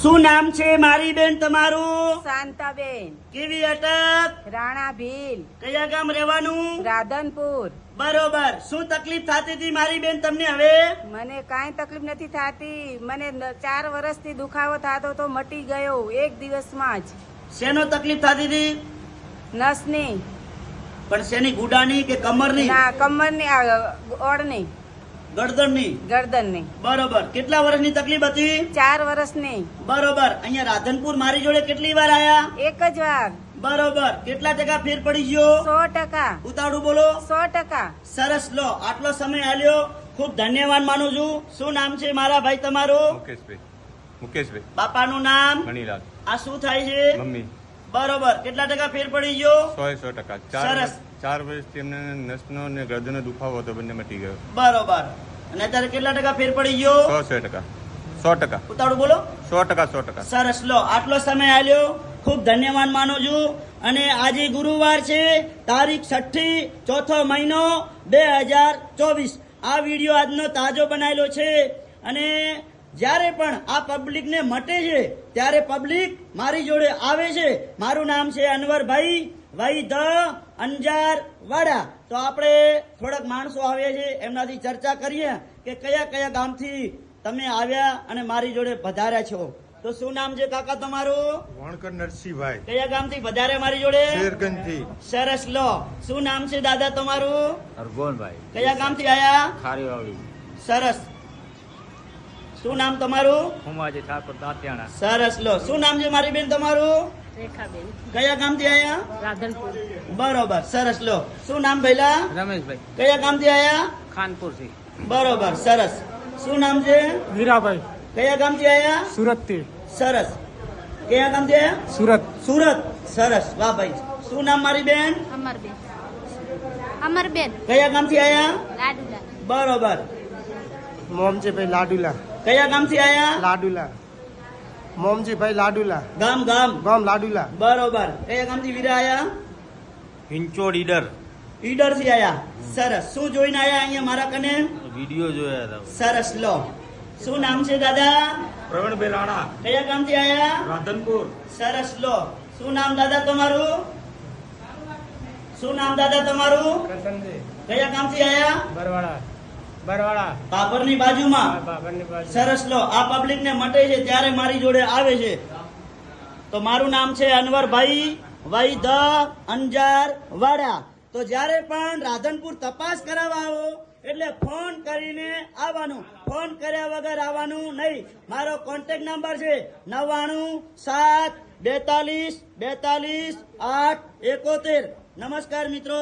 શું નામ છે મારી બેન તમારું? શાંતાબેન. કેવી અટક? રાણા ભીલ કયા ગામ રહેવાનું? રાધનપુર. બરોબર. શું તકલીફ થતી હતી મારી બેન તમને હવે? મને કાંઈ તકલીફ નથી થતી. મને ચાર વર્ષથી દુખાવો થતો તો મટી ગયો એક દિવસમાં જ. શેનો તકલીફ થતી હતી? નસની. પણ શેની ગુડાની કે કમરની? ના કમરની ઓળની. ગરદનની? ગરદનની. બરોબર. કેટલા વર્ષની તકલીફ હતી? ચાર વર્ષની. બરોબર. અહીંયા રાધનપુર મારી જોડે કેટલી વાર આયા? એક જ વાર. બરોબર. કેટલા ટકા ફેર પડી ગયો? સો ટકા. ઉતાળું બોલો. સો ટકા. સરસ. લો આટલો સમય આલ્યો. ખૂબ ધન્યવાદ માનું છું. શું નામ છે મારા ભાઈ તમારું? મુકેશભાઈ. મુકેશભાઈ. બાપાનું નામ? મણીલાલ. આ શું થાય છે? મમ્મી. બરોબર. કેટલા ટકા ફેર પડી ગયો? સો સો ટકા. ચાર સરસ. વર્ષ- ચાર વર્ષથી એમને નસનો ને ગરદનનો દુખાવો હતો બંને મટી ગયો. બરોબર. અને અત્યારે કેટલા ટકા ફેર પડી ગયો? સો સો ટકા. સો ટકા. ઉતાવળું બોલો. સો ટકા સો ટકા. સરસ. લો આટલો સમય આલ્યો. ખૂબ ધન્યવાદ માનું છું. અને આજે ગુરુવાર છે તારીખ છઠ્ઠી ચોથો મહિનો બે હજાર ચોવીસ. આ વીડિયો આજનો તાજો બનાવેલો છે. અને જ્યારે પણ આ પબ્લિકને મટે છે ત્યારે પબ્લિક મારી જોડે આવે છે. મારું નામ છે અનવરભાઈ ભાઈ ધ અંજાર વાડા. તો આપણે થોડાક માણસો આવ્યા છે એમનાથી ચર્ચા કરીએ કે કયા કયા ગામથી તમે આવ્યા અને મારી જોડે વધાર્યા છો. તો શું નામ છે કાકા તમારું? વણકર નરસિંહભાઈ. કયા ગામથી વધારે મારી જોડે? સરસ લો. શું નામ છે દાદા તમારું? હરગોનભાઈ કયા ગામથી આયા? ખારીવાળી સરસ. શું નામ તમારું? હુમાજી ઠાકોર દાંતિયાણા. સરસ લો. શું નામ છે મારી બેન તમારું? રેખાબેન. કયા ગામથી આયા? રાધનપુર. બરોબર સરસ. લો શું નામ ભાઈલા? રમેશભાઈ. કયા ગામથી આયા? ખાનપુરથી. બરોબર સરસ. શું નામ છે? વીરાભાઈ કયા ગામથી આયા? સુરતથી. સરસ. કયા ગામથી આયા? સુરત. સુરત. સરસ. વાહ ભાઈ. શું નામ મારી બેન? અમરબેન. અમરબેન. કયા ગામથી આયા? લાડુલા. બરોબર. મોમજીભાઈ લાડુલા. કયા ગામથી આયા? લાડુલા. મોમજીભાઈ લાડુલા. ગામ ગામ. ગામ લાડુલા. બરોબર. કયા ગામથી વીરા આયા? હિંચોડ ઈડર ઈડરથી આયા. સરસ. શું જોઈને આયા અહીંયા મારા કને? વીડિયો જોયા હતા. સરસ. લો. શું નામ છે દાદા? પ્રવીણ બેલાણા. કયા ગામથી આયા? રાધનપુર. સરસ. લો. શું નામ દાદા તમારું? શું નામ દાદા તમારું? કયા ગામથી આયા? બરવાડા બરવાડા બાબરની બાજુમાં? સરસ. લો. આ પબ્લિક ને મટે છે ત્યારે મારી જોડે આવે છે. તો મારું નામ છે અનવરભાઈ. ભાઈ અંજાર વાડા. તો જ્યારે પણ રાધનપુર તપાસ કરાવવા આવો, એટલે ફોન કરીને આવવાનું. ફોન કર્યા વગર આવવાનું નહીં. મારો કોન્ટેક્ટ નંબર છે નવ્વાણું સાત બેતાલીસ બેતાલીસ આઠ એકોતેર. નમસ્કાર મિત્રો.